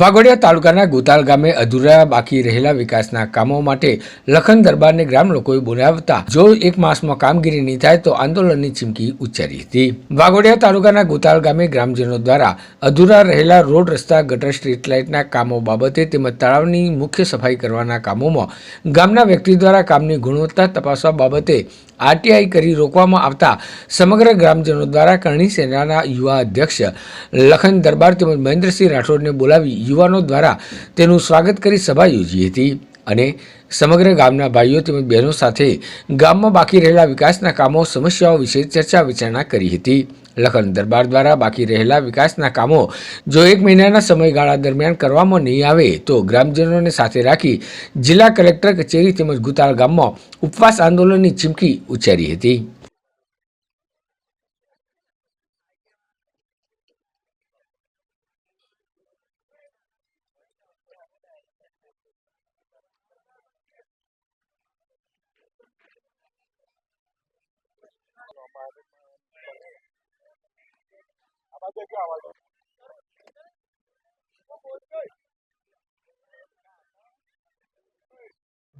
વાઘોડિયા તાલુકાના ગુતાલ ગામે અધૂરા બાકી રહેલા વિકાસના કામો માટે લખન દરબારને ગ્રામ લોકોએ બોલાવતા જો એક માસમાં કામગીરી નહીં થાય તો આંદોલનની ચીમકી ઉચ્ચારી હતી. વાઘોડિયા તાલુકાના ગુતાલ ગામે ગ્રામજનો દ્વારા અધૂરા રહેલા રોડ રસ્તા, ગટર સ્ટ્રીટ લાઇટના કામો બાબતે તેમજ તળાવની મુખ્ય સફાઈ કરવાના કામોમાં ગામના વ્યક્તિ દ્વારા કામની ગુણવત્તા તપાસવા બાબતે આરટીઆઈ કરી રોકવામાં આવતા સમગ્ર ગ્રામજનો દ્વારા કરણી સેનાના યુવા અધ્યક્ષ લખન દરબાર તેમજ મહેન્દ્રસિંહ રાઠોડને બોલાવી યુવાનો દ્વારા તેનું સ્વાગત કરી સભા યોજી હતી અને સમગ્ર ગામના ભાઈઓ તેમજ બહેનો સાથે ગામમાં બાકી રહેલા વિકાસના કામો, સમસ્યાઓ વિશે ચર્ચા વિચારણા કરી હતી. લખન દરબાર દ્વારા બાકી રહેલા વિકાસના કામો જો એક મહિનાના સમયગાળા દરમિયાન કરવામાં નહીં આવે, તો ગ્રામજનોને સાથે રાખી જિલ્લા કલેક્ટર કચેરી તેમજ ગુતાલ ગામમાં ઉપવાસ આંદોલનની ચીમકી ઉચ્ચારી હતી.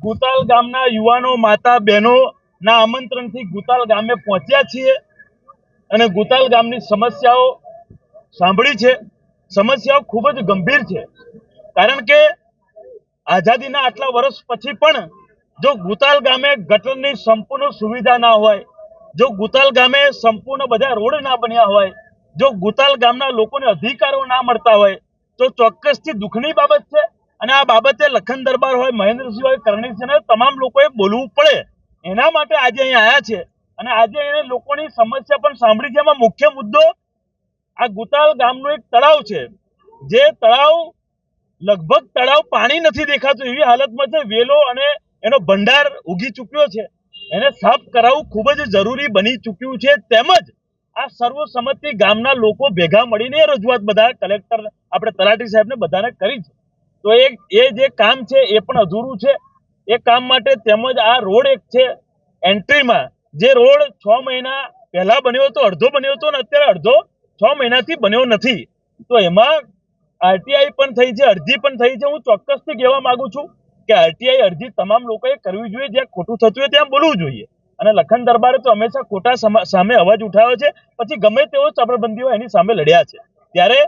ગુતાલ ગામના યુવાનો માતા બહેનો ના આમંત્રણથી ગુતાલ ગામે પહોંચ્યા છીએ અને ગુતાલ ગામની સમસ્યાઓ સાંભળી છે. સમસ્યાઓ ખૂબ જ ગંભીર છે. કારણ કે આઝાદીના આટલા વર્ષ પછી પણ જો ગુતાલ ગામે ગટરની સંપૂર્ણ સુવિધા ના હોય, જો ગુતાલ ગામે સંપૂર્ણ બધા રોડ ના બન્યા હોય જો ગુતાલ ગામના લોકોને અધિકારો ના મળતા હોય, તો ચોક્કસથી દુઃખની બાબત છે. અને આ બાબતે લખન દરબાર હોય, મહેન્દ્રસિંહ હોય કરણીસિંહ તમામ લોકોએ બોલવું પડે. એના માટે આજે અહીં આવ્યા છે. અને આજે એને લોકોની સમસ્યા પણ સાંભળી છે. એમાં મુખ્ય મુદ્દો, આ ગુતાલ ગામનું એક તળાવ છે. જે તળાવ, લગભગ તળાવ પાણી નથી દેખાતું. એવી હાલતમાં છે. વેલો અને એનો ભંડાર ઉગી ચૂક્યો છે. એને સાફ કરાવવું ખૂબ જ જરૂરી બની ચૂક્યું છે. તેમજ આ સર્વસંમતિ ગામના લોકો ભેગા મળીને રજૂઆત બધા કલેક્ટર, આપણે તલાટી સાહેબને બધાને કરી છે. તો એ એ જે કામ છે એ પણ અધૂરું છે. એ કામ માટે તેમજ આ રોડ એક છે, એન્ટ્રીમાં. જે રોડ છ મહિના પહેલા બન્યો હતો, અડધો બન્યો હતો અને અત્યારે અડધો છ મહિનાથી બન્યો નથી. તો એમાં આરટીઆઈ પણ થઈ છે, અરજી પણ થઈ છે. હું ચોક્કસથી કહેવા માંગુ છું કે આરટીઆઈ અરજી તમામ લોકોએ કરવી જોઈએ. જ્યાં ખોટું થતું હોય ત્યાં બોલવું જોઈએ. અને લખન દરબારે તો હંમેશા ખોટા સામે અવાજ ઉઠાવ્યો છે. પછી ગમે તેવો ચપરબંધીઓ એની સામે લડ્યા છે. ત્યારે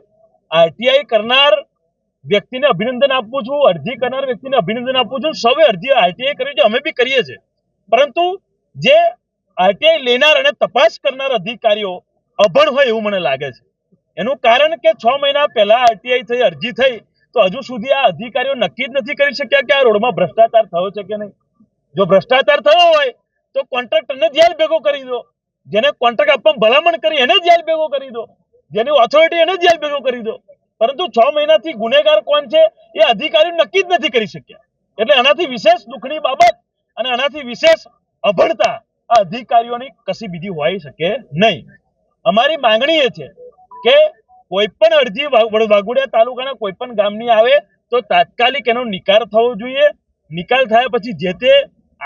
આરટીઆઈ કરનાર વ્યક્તિને અભિનંદન આપું છું, અરજી કરનાર વ્યક્તિને અભિનંદન આપું છું. સૌએ અરજી આરટીઆઈ કરી છે, અમે બી કરીએ છીએ. પરંતુ જે આરટીઆઈ લેનાર અને તપાસ કરનાર અધિકારીઓ અભણ હોય એવું મને લાગે છે. એનું કારણ કે છ મહિના પહેલા આરટીઆઈ થઈ, અરજી થઈ, તો હજુ સુધી આ અધિકારીઓ નક્કી જ નથી કરી શક્યા કે આ રોડમાં ભ્રષ્ટાચાર થયો છે કે નહીં. જો ભ્રષ્ટાચાર થયો હોય તો કોન્ટ્રાક્ટરને જેલ ભેગો કરી દો. જેને કોન્ટ્રાક્ટ આપવા ભલામણ કરી એને જેલ ભેગો કરી દો. જેની ઓથોરિટી એને જેલ ભેગો કરી દો. પરંતુ છ મહિનાથી ગુનેગાર કોણ છે એ અધિકારીઓ નક્કી જ નથી કરી શક્યા. એટલે આનાથી વિશેષ દુઃખની બાબત અને આનાથી વિશેષ અભણતા આ અધિકારીઓની કશી બીજી હોઈ શકે નહીં. અમારી માંગણી એ છે કે કોઈ પણ અરજી વાઘોડિયા તાલુકાના કોઈ પણ ગામની આવે તો તાત્કાલિક એનો નિકાલ થવો જોઈએ. નિકાલ થયા પછી જે તે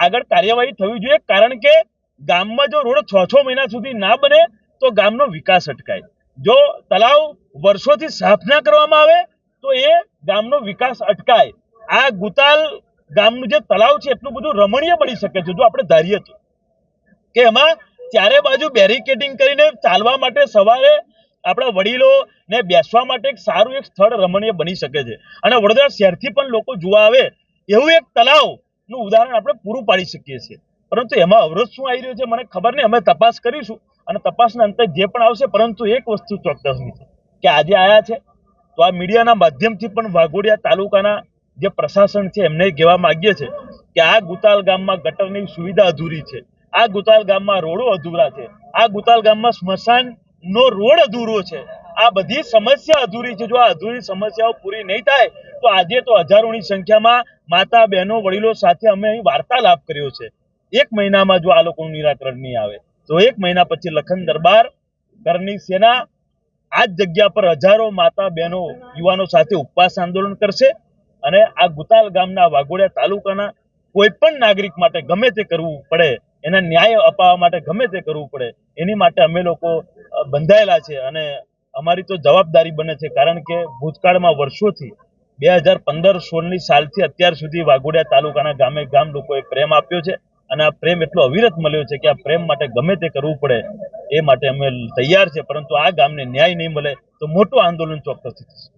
આગળ કાર્યવાહી થવી જોઈએ, કારણ કે ગામમાં જો રોડ છ છ મહિના સુધી ના બને, તો ગામનો વિકાસ અટકાય. જો તળાવ વર્ષોથી સાફ ના કરવામાં આવે, તો એ ગામનો વિકાસ અટકાય. આ ગુતાલ ગામનું જે તળાવ છે, એટલું બધું રમણીય બની શકે છે, જો આપણે ધારીએ તો. કે એમાં ચારે બાજુ બેરિકેડિંગ કરીને ચાલવા માટે સવારે આપણા વડીલો ને બેસવા માટે એક સારું એક સ્થળ રમણીય બની શકે છે. અને વડોદરા શહેરથી પણ લોકો જોવા આવે, એવું એક તળાવનું ઉદાહરણ આપણે પૂરું પાડી શકીએ છીએ. પરંતુ એમાં અવરોધ શું આવી રહ્યો છે મને ખબર નહીં. અમે તપાસ કરીશું અને તપાસના અંતે જે પણ આવશે, પરંતુ એક વસ્તુ ચોક્કસની છે. કે આજે આવ્યા છે, તો આ મીડિયાના માધ્યમથી પણ વાઘોડિયા તાલુકાના જે પ્રશાસન છે, એમને કહેવા માંગીએ છે કે આ ગુતાલ ગામમાં ગટરની સુવિધા અધૂરી છે. આ ગુતાલ ગામમાં રોડો અધૂરા છે. આ ગુતાલ ગામમાં સ્મશાન નો રોડ અધૂરો છે. આ બધી સમસ્યા અધૂરી છે. જો આ અધૂરી સમસ્યાઓ પૂરી નહીં થાય તો આજે તો હજારોની સંખ્યામાં માતા, બહેનો, વડીલો સાથે અમે અહીં વાર્તાલાપ કર્યો છે. એક મહિનામાં જો આ લોકોનું નિરાકરણ નહીં આવે, તો એક મહિના પછી લખન દરબાર કરની સેના, આ જ જગ્યા પર હજારો માતા, બહેનો, યુવાનો સાથે ઉપવાસ આંદોલન કરશે અને આ ગુતાલ ગામના વાઘોડિયા તાલુકાના કોઈ પણ નાગરિક માટે ગમે તે કરવું પડે, એને ન્યાય અપાવવા માટે ગમે તે કરવું પડે, એની માટે અમે લોકો બંધાયેલા છે. અને અમારી તો જવાબદારી બને છે, કારણ કે ભૂતકાળમાં વર્ષોથી બે હજાર પંદર સોળની સાલથી અત્યાર સુધી વાઘોડિયા તાલુકાના ગામે ગામ લોકોએ પ્રેમ આપ્યો છે અને આ પ્રેમ એટલો અવિરત મળ્યો છે કે આ પ્રેમ માટે ગમે તે કરવું પડે એ માટે અમે તૈયાર છે, પરંતુ આ ગામને ન્યાય નહીં મળે તો મોટું આંદોલન ચોક્કસથી થશે.